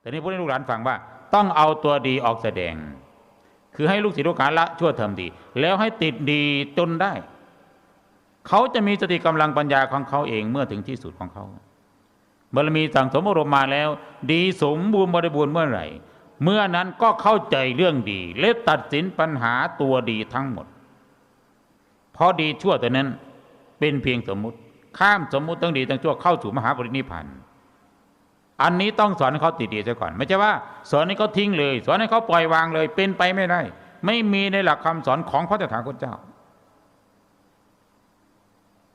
แต่นี่พูดให้ลูกหลานฟังว่า ต้องเอาตัวดีออกแสดง คือให้ลูกศิษย์ลูกหาละชั่วทำดี แล้วให้ติดดีจนได้ เขาจะมีสติกำลังปัญญาของเขาเองเมื่อถึงที่สุดของเขาบารมีสั่งสมอารมณ์มาแล้ว ดีสมบูรณ์บริบูรณ์เมื่อไหร่ เมื่อนั้นก็เข้าใจเรื่องดี และตัดสินปัญหาตัวดีทั้งหมด เพราะดีชั่วตัวนั้นเป็นเพียงสมมุติ ข้ามสมมุติทั้งดีทั้งชั่วเข้าสู่มหาปรินิพพาน อันนี้ต้องสอนเขาติดดีซะก่อน ไม่ใช่ว่า สอนให้เขาทิ้งเลย สอนให้เขาปล่อยวางเลย เป็นไปไม่ได้ ไม่มีในหลักคำสอนของพระตถาคตเจ้า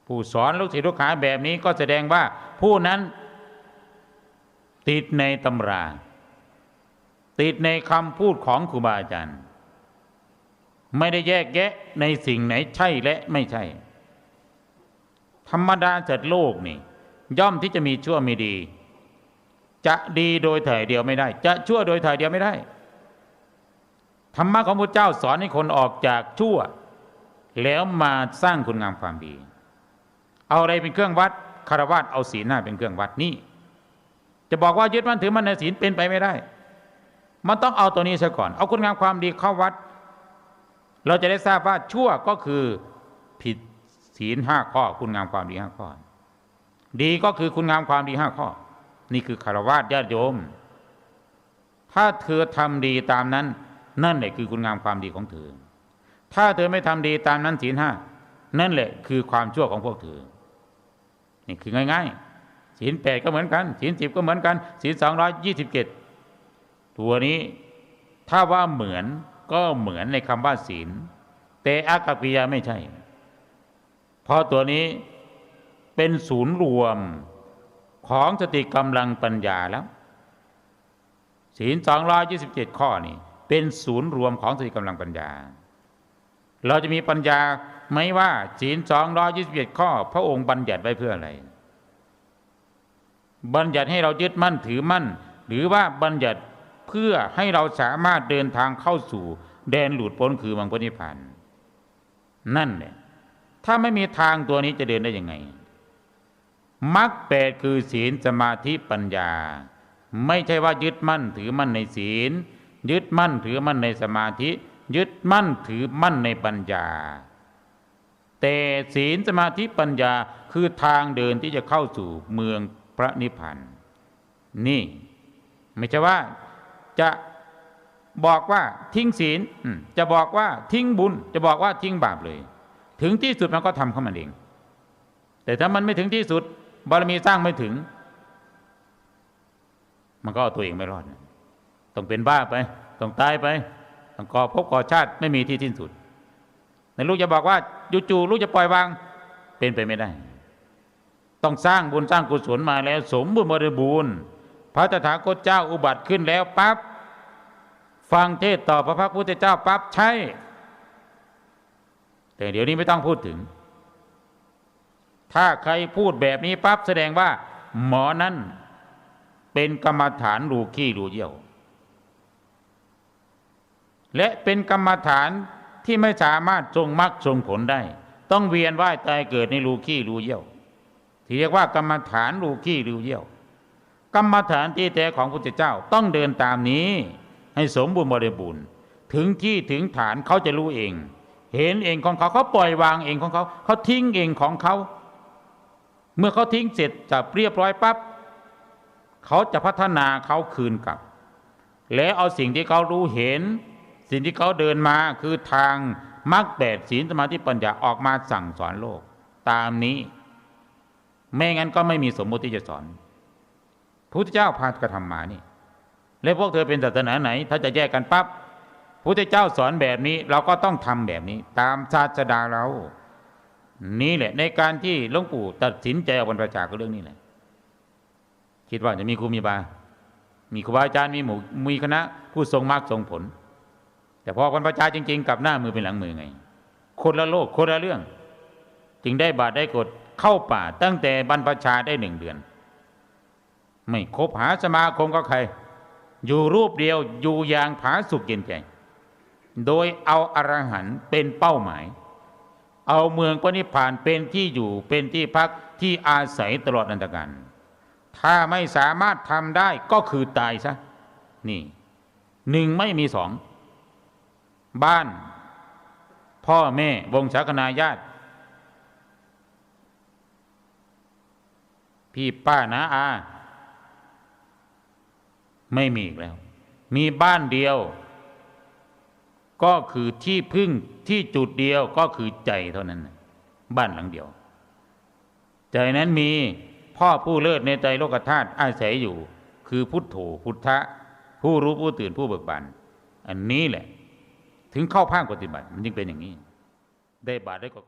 ผู้สอนลูกศิษย์ลูกหาแบบนี้ก็แสดงว่าผู้นั้นติดในตำรา ติดในคำพูดของครูบาอาจารย์ ไม่ได้แยกแยะในสิ่งไหนใช่และไม่ใช่ ธรรมดาจัดโลกนี่ ย่อมที่จะมีชั่วมีดี จะดีโดยถ่ายเดียวไม่ได้ จะชั่วโดยถ่ายเดียวไม่ได้ธรรมะของพระเจ้าสอนให้คนออกจากชั่ว แล้วมาสร้างคุณงามความดี เอาอะไรเป็นเครื่องวัดคารวะเอาศีลหน้าเป็นเครื่องวัดนี่จะบอกว่ายึดมั่นถือมั่นในศีลเป็นไปไม่ได้ มันต้องเอาตัวนี้ซะก่อน เอาคุณงามความดีเข้าวัด เราจะได้ทราบว่าชั่วก็คือผิดศีลห้าข้อ คุณงามความดีห้าข้อ ดีก็คือคุณงามความดีห้าข้อ นี่คือคารวะญาติโยม ถ้าเธอทำดีตามนั้น นั่นแหละคือคุณงามความดีของเธอ ถ้าเธอไม่ทำดีตามนั้นศีลห้านั่นแหละคือความชั่วของพวกเธอ นี่คือง่ายๆศีลแปดก็เหมือนกันศีลสิบก็เหมือนกันศีลสองร้อยยี่สิบเจ็ดตัวนี้ถ้าว่าเหมือนก็เหมือนในคำว่าศีลแต่อากัปปิยาไม่ใช่ เพราะตัวนี้เป็นศูนย์รวม ของสติกำลังปัญญาแล้วศีลสองร้อยยี่สิบเจ็ดข้อนี่เป็นศูนย์รวมของสติกำลังปัญญา เราจะมีปัญญาไหมว่าศีลสองร้อยี่สิบเจ็ดข้อ พระองค์บัญญัติไว้เพื่ออะไร บัญญัติให้เรายึดมั่นถือมั่น หรือว่าบัญญัติเพื่อให้เราสามารถเดินทางเข้าสู่ แดนหลุดพ้นคือมังคนิพพานนั่นแหละถ้าไม่มีทางตัวนี้จะเดินได้ยังไง มรรคแปดคือศีลสมาธิปัญญา ไม่ใช่ว่ายึดมั่นถือมั่นในศีล ยึดมั่นถือมั่นในสมาธิ ยึดมั่นถือมั่นในปัญญา แต่ศีลสมาธิปัญญาคือทางเดินที่จะเข้าสู่เมืองพระนิพพานนี่ ไม่ใช่ว่าจะบอกว่าทิ้งศีลจะบอกว่าทิ้งบุญ จะบอกว่าทิ้งบาปเลย ถึงที่สุดมันก็ทำเข้ามันเอง แต่ถ้ามันไม่ถึงที่สุด บารมีสร้างไม่ถึง มันก็เอาตัวเองไม่รอด ต้องเป็นบ้าไป ต้องตายไป ต้องก่อภพก่อชาติไม่มีที่สิ้นสุด ในลูกจะบอกว่าจู่ๆลูกจะปล่อยวาง เป็นไปไม่ได้ ต้องสร้างบุญสร้างกุศลมาแล้ว สมบูรณ์บริบูรณ์ พระตถาคตเจ้าอุบัติขึ้นแล้วปั๊บฟังเทศต่อพระพักพุทธเจ้าปั๊บใช่ แต่เดี๋ยวนี้ไม่ต้องพูดถึง ถ้าใครพูดแบบนี้ปั๊บแสดงว่า หมอนั้นเป็นกรรมฐานรูขี้รูเยี่ยว และเป็นกรรมฐานที่ไม่สามารถทรงมรรคทรงผลได้ ต้องเวียนว่ายตายเกิดในรูขี้รูเยี่ยว ที่เรียกว่ากรรมฐานรูขี้รูเยี่ยว กรรมฐานที่แท้ของพระพุทธเจ้าต้องเดินตามนี้ ให้สมบูรณ์บริบูรณ์ถึงที่ถึงฐานเขาจะรู้เอง เห็นเองของเขาเขาปล่อยวางเองของเขา เขาทิ้งเองของเขา เมื่อเขาทิ้งเสร็จจะเรียบร้อยปั๊บเขาจะพัฒนาเขาคืนกลับ แล้วเอาสิ่งที่เขารู้เห็น สิ่งที่เขาเดินมาคือทางมรรคแปดศีลสมาธิปัญญาออกมาสั่งสอนโลก ตามนี้ ไม่งั้นก็ไม่มีสมมติที่จะสอนพระพุทธเจ้าพากระทำมานี่ แล้วพวกเธอเป็นศาสนาไหน ถ้าจะแยกกันปับ๊บพระพุทธเจ้าสอนแบบนี้ เราก็ต้องทำแบบนี้ ตามศาสดาเรา นี่แหละ ในการที่หลวงปู่ตัดสินใจเอาบรรพชาก็เรื่องนี้แหละ คิดว่าจะมีครูมีบา มีครูบาอาจารย์มีหมู่มีคณะ ผู้ทรงมรรคทรงผล แต่พอคนประชาจริง ๆ กับหน้ามือเป็นหลังมือไง คนละโลกคนละเรื่อง จึงได้บาดได้กดเข้าป่า ตั้งแต่บรรพชาได้หนึ่งเดือน ไม่คบหาสมาคมกับใคร อยู่รูปเดียวอยู่อย่างผาสุกเย็นใจ โดยเอาอรหันต์เป็นเป้าหมาย เอาเมืองปณิพานเป็นที่อยู่เป็นที่พักที่อาศัยตลอดอันตรการถ้าไม่สามารถทำได้ก็คือตายซะนี่หนึ่งไม่มีสอง บ้าน พ่อแม่วงศาคณาญาติ พี่ป้านาอา ไม่มีอีกแล้ว มีบ้านเดียว ก็คือที่พึ่งที่จุดเดียวก็คือใจเท่านั้น บ้านหลังเดียว ใจนั้นมีพ่อผู้เลิศในใจโลกธาตุอาศัยอยู่ คือพุทโธพุทธะ ผู้รู้ผู้ตื่นผู้เบิกบานอันนี้แหละ ถึงเข้าภาคปฏิบัติ มันจึงเป็นอย่างนี้ ได้บาตรได้ก็